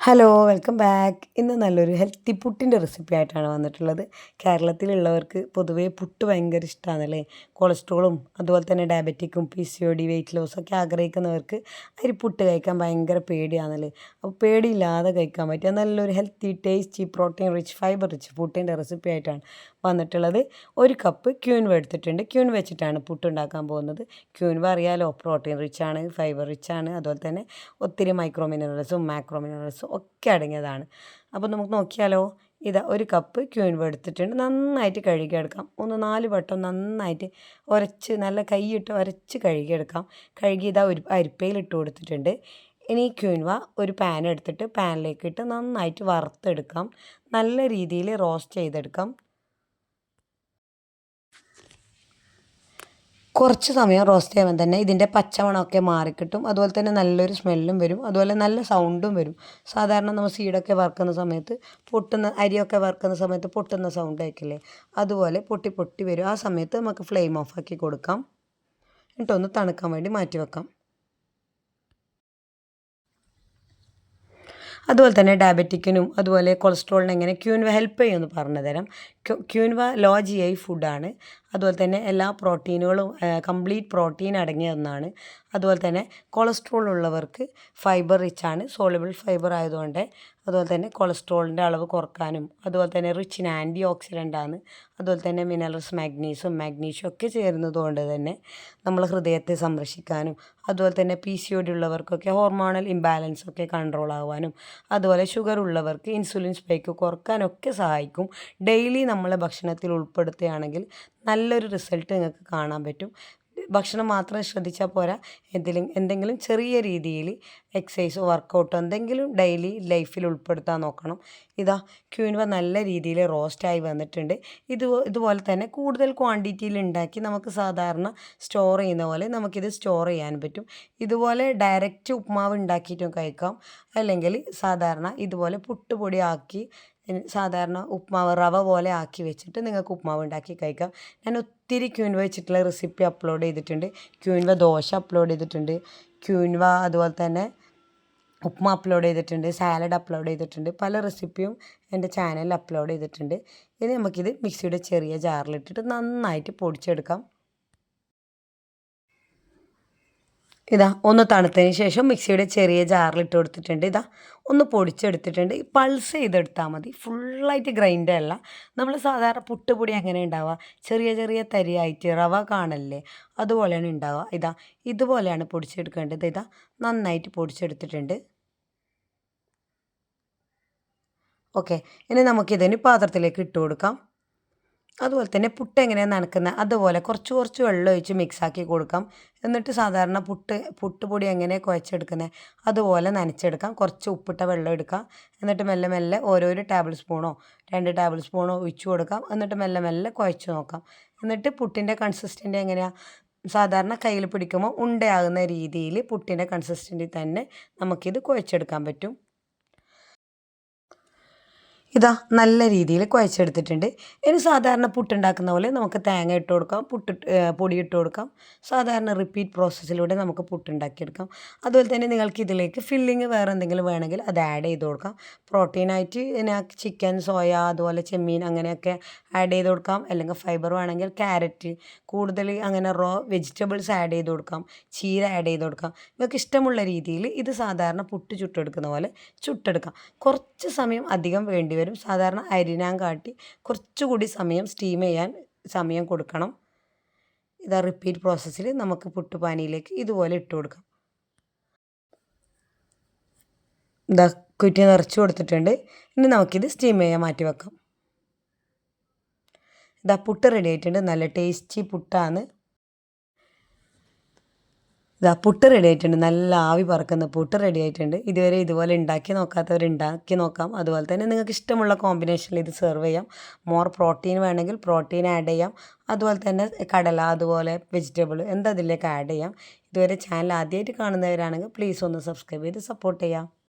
Hello welcome back ഇന്ന് നല്ലൊരു healthy പുട്ടിന്റെ റെസിപ്പി ആയിട്ടാണ് വന്നിട്ടുള്ളത്. കേരളത്തിലുള്ളവർക്ക് പൊതുവേ പുട്ട് ഭയങ്കര ഇഷ്ടമാണല്ലേ കൊളസ്ട്രോളും അതുപോലെ തന്നെ ഡയബറ്റിക്കും P C O D weight loss ഒക്കെ ആഗ്രഹിക്കുന്നവർക്ക് അതിൽ പുട്ട് കഴിക്കാൻ ഭയങ്കര പേടിയാണല്ലേ? അപ്പോൾ പേടിയില്ലാതെ കഴിക്കാൻ പറ്റിയ നല്ലൊരു healthy tasty protein rich fibre rich പുട്ടിന്റെ റെസിപ്പി ആയിട്ടാണ് വന്നിട്ടുള്ളത്. ഒരു കപ്പ് ക്യൂൻവ എടുത്തിട്ടുണ്ട്. ക്യൂൻ വെച്ചിട്ടാണ് പുട്ട് ഉണ്ടാക്കാൻ പോകുന്നത്. ക്യൂൻവ അറിയാലോ പ്രോട്ടീൻ റിച്ച് ആണ് ഫൈബർ റിച്ച് ആണ്. അതുപോലെ തന്നെ ഒത്തിരി മൈക്രോ മിനറൽസും മാക്രോ മിനറൽസും ഒക്കെ അടങ്ങിയതാണ്. അപ്പോൾ നമുക്ക് നോക്കിയാലോ ഇതാ ഒരു കപ്പ് ക്യൂൻവ് എടുത്തിട്ടുണ്ട്. നന്നായിട്ട് കഴുകിയെടുക്കാം. ഒന്ന് നാല് വട്ടം നന്നായിട്ട് ഉരച്ച് നല്ല കൈയിട്ട് ഉരച്ച് കഴുകിയെടുക്കാം. കഴുകി ഇതാ ഒരു അരിപ്പയിൽ ഇട്ട് കൊടുത്തിട്ടുണ്ട്. ഇനി ക്യൂൻവ ഒരു പാൻ എടുത്തിട്ട് പാനിലേക്ക് ഇട്ട് നന്നായിട്ട് വറുത്തെടുക്കാം. നല്ല രീതിയിൽ റോസ്റ്റ് ചെയ്തെടുക്കാം. കുറച്ച് സമയം റോസ്റ്റ് ചെയ്യുമ്പോൾ തന്നെ ഇതിന്റെ പച്ചമണമൊക്കെ മാറിക്കിട്ടും. അതുപോലെ തന്നെ നല്ലൊരു സ്മെല്ലും വരും. അതുപോലെ നല്ല സൗണ്ടും വരും. സാധാരണ നമ്മൾ സീഡൊക്കെ വറുക്കുന്ന സമയത്ത് പൊട്ടുന്ന അരിയൊക്കെ വറുക്കുന്ന സമയത്ത് പൊട്ടുന്ന സൗണ്ട് ആയിക്കില്ലേ അതുപോലെ പൊട്ടി പൊട്ടി വരും. ആ സമയത്ത് നമുക്ക് ഫ്ലെയിം ഓഫ് ആക്കി കൊടുക്കാം. എന്നിട്ടൊന്ന് തണുക്കാൻ വേണ്ടി മാറ്റി വെക്കാം അതുപോലെ തന്നെ ഡയബറ്റിക്കിനും അതുപോലെ കൊളസ്ട്രോളിന് എങ്ങനെ ക്യൂൻവ ഹെൽപ്പ് ചെയ്യുമെന്ന് പറഞ്ഞു തരാം. ക്യൂൻവ ലോ ജി ഐ ഫുഡാണ് അതുപോലെ തന്നെ എല്ലാ പ്രോട്ടീനുകളും കംപ്ലീറ്റ് പ്രോട്ടീൻ അടങ്ങിയ ഒന്നാണ്. അതുപോലെ തന്നെ കൊളസ്ട്രോൾ ഉള്ളവർക്ക് ഫൈബർ റിച്ച് ആണ്. സോളിബിൾ ഫൈബർ ആയതുകൊണ്ട് അതുപോലെ തന്നെ കൊളസ്ട്രോളിന്റെ അളവ് കുറക്കാനും അതുപോലെ തന്നെ റിച്ച് ഇൻ ആന്റി ഓക്സിഡന്റ് ആണ്. അതുപോലെ തന്നെ മിനറൽസ് മാഗ്നീസും മാഗ്നീഷ്യം ഒക്കെ ചേരുന്നത് കൊണ്ട് തന്നെ നമ്മൾ ഹൃദയത്തെ സംരക്ഷിക്കാനും അതുപോലെ തന്നെ പി സി ഒ ഉള്ളവർക്കൊക്കെ ഹോർമോണൽ ഇംബാലൻസ് ഒക്കെ കൺട്രോൾ ആവാനും അതുപോലെ ഷുഗർ ഉള്ളവർക്ക് ഇൻസുലിൻ സ്പൈക്ക് കുറക്കാനൊക്കെ സഹായിക്കും. ഡെയിലി നമ്മളെ ഭക്ഷണത്തിൽ ഉൾപ്പെടുത്തുകയാണെങ്കിൽ നല്ലൊരു റിസൾട്ട് നിങ്ങൾക്ക് കാണാൻ പറ്റും. ഭക്ഷണം മാത്രം ശ്രദ്ധിച്ചാൽ പോരാ. എന്തെങ്കിലും എന്തെങ്കിലും ചെറിയ രീതിയിൽ എക്സസൈസോ വർക്കൗട്ടോ എന്തെങ്കിലും ഡെയിലി ലൈഫിൽ ഉൾപ്പെടുത്താൻ നോക്കണം. ഇതാ ക്യൂൻവ നല്ല രീതിയിൽ റോസ്റ്റായി വന്നിട്ടുണ്ട്. ഇത് ഇതുപോലെ തന്നെ കൂടുതൽ ക്വാണ്ടിറ്റിയിൽ ഉണ്ടാക്കി നമുക്ക് സാധാരണ സ്റ്റോർ ചെയ്യുന്ന പോലെ നമുക്കിത് സ്റ്റോർ ചെയ്യാൻ പറ്റും. ഇതുപോലെ ഡയറക്റ്റ് ഉപ്മാവ് ഉണ്ടാക്കിയിട്ടും കഴിക്കാം. അല്ലെങ്കിൽ സാധാരണ ഇതുപോലെ പുട്ടുപൊടി ആക്കി സാധാരണ ഉപ്മാവ് റവ പോലെ ആക്കി വെച്ചിട്ട് നിങ്ങൾക്ക് ഉപ്മാവ് ഉണ്ടാക്കി കഴിക്കാം. ഞാൻ ഒത്തിരി ക്യൂൻവ വെച്ചിട്ടുള്ള റെസിപ്പി അപ്ലോഡ് ചെയ്തിട്ടുണ്ട്. ക്യൂൻവ ദോശ അപ്ലോഡ് ചെയ്തിട്ടുണ്ട്. ക്യൂൻവ അതുപോലെ തന്നെ ഉപ്മ അപ്ലോഡ് ചെയ്തിട്ടുണ്ട്. സാലഡ് അപ്ലോഡ് ചെയ്തിട്ടുണ്ട്. പല റെസിപ്പിയും എന്റെ ചാനലിൽ അപ്ലോഡ് ചെയ്തിട്ടുണ്ട്. ഇനി നമുക്കിത് മിക്സിയുടെ ചെറിയ ജാറിലിട്ടിട്ട് നന്നായിട്ട് പൊടിച്ചെടുക്കാം. ഇതാ ഒന്ന് തണുത്തതിന് ശേഷം മിക്സിയുടെ ചെറിയ ജാറിലിട്ട് കൊടുത്തിട്ടുണ്ട്. ഇതാ ഒന്ന് പൊടിച്ചെടുത്തിട്ടുണ്ട്. പൾസ് ചെയ്തെടുത്താൽ മതി. ഫുള്ളായിട്ട് ഗ്രൈൻഡ് അല്ല. നമ്മൾ സാധാരണ പുട്ടുപൊടി അങ്ങനെ ഉണ്ടാവുക ചെറിയ ചെറിയ തരിയായിട്ട് റവ കാണല്ലേ അതുപോലെയാണ് ഉണ്ടാവുക ഇതാ ഇതുപോലെയാണ് പൊടിച്ചെടുക്കേണ്ടത്. ഇതാ നന്നായിട്ട് പൊടിച്ചെടുത്തിട്ടുണ്ട്. ഓക്കെ ഇനി നമുക്കിതിന് പാത്രത്തിലേക്ക് ഇട്ട് കൊടുക്കാം. അതുപോലെ തന്നെ പുട്ട് എങ്ങനെയാണ് നനക്കുന്നത്? അതുപോലെ കുറച്ച് കുറച്ച് വെള്ളം ഒഴിച്ച് മിക്സാക്കി കൊടുക്കാം. എന്നിട്ട് സാധാരണ പുട്ട് പൊടി എങ്ങനെ കുഴച്ചെടുക്കുന്നത്? അതുപോലെ നനച്ചെടുക്കാം. കുറച്ച് ഉപ്പിട്ട വെള്ളം എടുക്കാം. എന്നിട്ട് മെല്ലെ മെല്ലെ ഓരോരോ ടേബിൾ സ്പൂണോ രണ്ട് ടേബിൾ സ്പൂണോ ഒഴിച്ചു കൊടുക്കാം. എന്നിട്ട് മെല്ലെ മെല്ലെ കുഴച്ച് നോക്കാം. എന്നിട്ട് പുട്ടിന്റെ കൺസിസ്റ്റന്റ് എങ്ങനെയാണ് സാധാരണ കയ്യിൽ പിടിക്കുമ്പോൾ ഉണ്ടയാകുന്ന രീതിയിൽ പുട്ടിന്റെ കൺസിസ്റ്റന്റ് തന്നെ നമുക്കിത് കുഴച്ചെടുക്കാൻ പറ്റും. ഇതാ നല്ല രീതിയിൽ കുഴച്ചെടുത്തിട്ടുണ്ട്. ഇനി സാധാരണ പുട്ടുണ്ടാക്കുന്ന പോലെ നമുക്ക് തേങ്ങ ഇട്ട് കൊടുക്കാം പുട്ട് പൊടി ഇട്ട് കൊടുക്കാം. സാധാരണ റിപ്പീറ്റ് പ്രോസസ്സിലൂടെ നമുക്ക് പുട്ടുണ്ടാക്കിയെടുക്കാം. അതുപോലെ തന്നെ നിങ്ങൾക്ക് ഇതിലേക്ക് ഫില്ലിങ് വേറെ എന്തെങ്കിലും വേണമെങ്കിൽ അത് ആഡ് ചെയ്ത് കൊടുക്കാം. പ്രോട്ടീനായിട്ട് പിന്നെ ചിക്കൻ സോയ അതുപോലെ ചെമ്മീൻ അങ്ങനെയൊക്കെ ആഡ് ചെയ്ത് കൊടുക്കാം. അല്ലെങ്കിൽ ഫൈബർ വേണമെങ്കിൽ ക്യാരറ്റ് കൂടുതൽ അങ്ങനെ റോ വെജിറ്റബിൾസ് ആഡ് ചെയ്ത് കൊടുക്കാം. ചീര ആഡ് ചെയ്ത് കൊടുക്കാം. നിങ്ങൾക്ക് ഇഷ്ടമുള്ള രീതിയിൽ ഇത് സാധാരണ പുട്ട് ചുട്ടെടുക്കുന്ന പോലെ ചുട്ടെടുക്കാം. കുറച്ച് സമയം അധികം വേണ്ടി വരും. സാധാരണ അരിനാൻ കാട്ടി കുറച്ചുകൂടി സമയം സ്റ്റീം ചെയ്യാൻ സമയം കൊടുക്കണം. ഇതാ റിപ്പീറ്റ് പ്രോസസ്സിൽ നമുക്ക് പുട്ടുപാനിയിലേക്ക് ഇതുപോലെ ഇട്ട് കൊടുക്കാം. ഇതാ കുറ്റി നിറച്ച് കൊടുത്തിട്ടുണ്ട്. ഇനി നമുക്കിത് സ്റ്റീം ചെയ്യാൻ മാറ്റി വെക്കാം. ഇതാ പുട്ട് റെഡി ആയിട്ടുണ്ട്. നല്ല ടേസ്റ്റി പുട്ടാണ്. ഇതാ പുട്ട് റെഡി ആയിട്ടുണ്ട്. നല്ല ആവി പറക്കുന്ന പുട്ട് റെഡി ആയിട്ടുണ്ട്. ഇതുവരെ ഇതുപോലെ ഉണ്ടാക്കി നോക്കാത്തവർ ഉണ്ടാക്കി നോക്കാം. അതുപോലെ തന്നെ നിങ്ങൾക്ക് ഇഷ്ടമുള്ള കോമ്പിനേഷനിൽ ഇത് സെർവ് ചെയ്യാം. മോർ പ്രോട്ടീൻ വേണമെങ്കിൽ പ്രോട്ടീൻ ആഡ് ചെയ്യാം. അതുപോലെ തന്നെ കടല അതുപോലെ വെജിറ്റബിൾ എന്താ ഇതിലേക്ക് ആഡ് ചെയ്യാം. ഇതുവരെ ചാനൽ ആദ്യമായിട്ട് കാണുന്നവരാണെങ്കിൽ പ്ലീസ് ഒന്ന് സബ്സ്ക്രൈബ് ചെയ്ത് സപ്പോർട്ട് ചെയ്യാം.